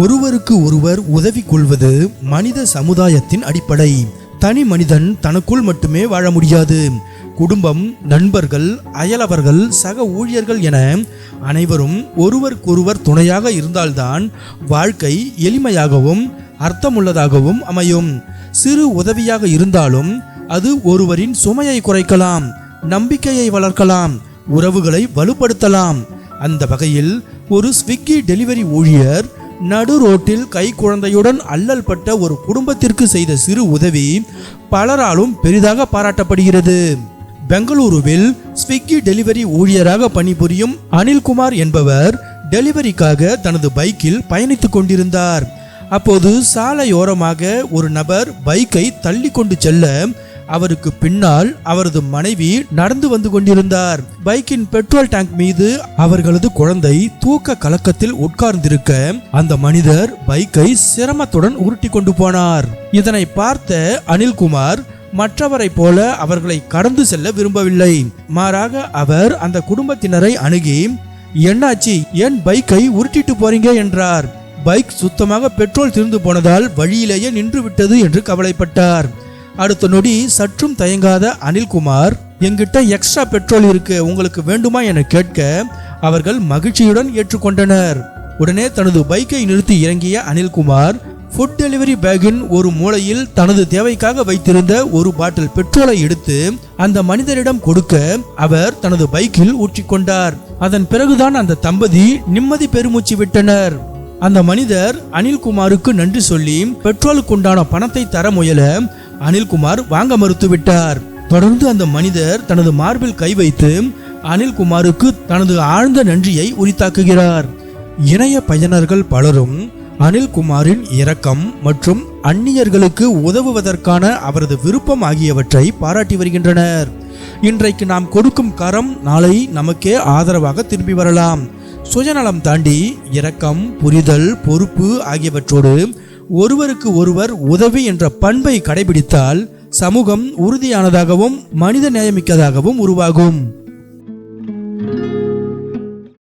ஒருவருக்கு ஒருவர் உதவி கொள்வது மனித சமுதாயத்தின் அடிப்படை. தனி மனிதன் தனக்குள் மட்டுமே வாழ முடியாது. குடும்பம் நண்பர்கள் அயலவர்கள் சக ஊழியர்கள் என அனைவரும் ஒருவருக்கொருவர் துணையாக இருந்தால்தான் வாழ்க்கை எளிமையாகவும் அர்த்தமுள்ளதாகவும் அமையும். சிறு உதவியாக இருந்தாலும் அது ஒருவரின் சுமையை குறைக்கலாம் நம்பிக்கையை வளர்க்கலாம் உறவுகளை வலுப்படுத்தலாம். அந்த வகையில் ஒரு ஸ்விக்கி டெலிவரி ஊழியர் நடு ரோட்டில் கை குழந்தையுடன் அல்லல் பட்ட ஒரு குடும்பத்திற்கு செய்த சிறு உதவி பலராலும் பெரிதாக பாராட்டப்படுகிறது. பெங்களூருவில் ஸ்விக்கி டெலிவரி ஊழியராக பணிபுரியும் அனில்குமார் என்பவர் டெலிவரிக்காக தனது பைக்கில் பயணித்துக் கொண்டிருந்தார். அப்போது சாலையோரமாக ஒரு நபர் பைக்கை தள்ளி கொண்டு செல்ல அவருக்கு பின்னால் அவரது மனைவி நடந்து வந்து கொண்டிருந்தார். பைக்கின் பெட்ரோல் டேங்க் மீது அவர்களது குழந்தை தூக்க கலக்கத்தில் உட்கார்ந்திருக்க அந்த மனிதர் பைக்கை சிரமத்துடன் உருட்டி கொண்டு போனார். இதனை பார்த்த அனில்குமார் மற்றவரைப் போல அவர்களை கடந்து செல்ல விரும்பவில்லை. மாறாக அவர் அந்த குடும்பத்தினரை அணுகி என்னாச்சு ஏன் பைக்கை உருட்டிட்டு போறீங்க? என்றார். பைக் சுத்தமாக பெட்ரோல் திருந்து போனதால் வழியிலேயே நின்று விட்டது என்று கவலைப்பட்டார். அடுத்த நொடி சற்றும் தயங்காத அனில்குமார் எங்கிட்ட எக்ஸ்ட்ரா பெட்ரோல் இருக்கு உங்களுக்கு வேண்டுமா என கேட்க அவர்கள் மகிழ்ச்சியுடன் ஏற்றுக்கொண்டனர். உடனே தனது பைக்கை நிறுத்தி இறங்கிய அனில்குமார் ஃபுட் டெலிவரி பேக்கின் ஒரு மூலையில் தனது தேவைக்காக வைத்திருந்த ஒரு பாட்டில் பெட்ரோலை எடுத்து அந்த மனிதரிடம் கொடுக்க அவர் தனது பைக்கில் ஊற்றிக்கொண்டார் அதன் பிறகுதான் அந்த தம்பதி நிம்மதி பெருமூச்சு விட்டனர். அந்த மனிதர் அனில்குமாருக்கு நன்றி சொல்லி பெட்ரோலுக்கு உண்டான பணத்தை தர முயல அனில்குமார் வாங்க மறுத்துவிட்டார். தொடர்ந்து அந்த மனிதர் தனது மார்பில் கை வைத்து அனில்குமாருக்கு தனது ஆழ்ந்த நன்றியை உரித்தாக்குகிறார். இணைய பயனர்கள் பலரும் அனில்குமாரின் இரக்கம் மற்றும் அந்நியர்களுக்கு உதவுவதற்கான அவரது விருப்பம் ஆகியவற்றை பாராட்டி வருகின்றனர். இன்றைக்கு நாம் கொடுக்கும் கரம் நாளை நமக்கே ஆதரவாக திரும்பி வரலாம். சுயநலம் தாண்டி இரக்கம் புரிதல் பொறுப்பு ஆகியவற்றோடு ஒருவருக்கு ஒருவர் உதவி என்ற பண்பை கடைபிடித்தால் சமூகம் உறுதியானதாகவும் மனித நேயமிக்கதாகவும் உருவாகும்.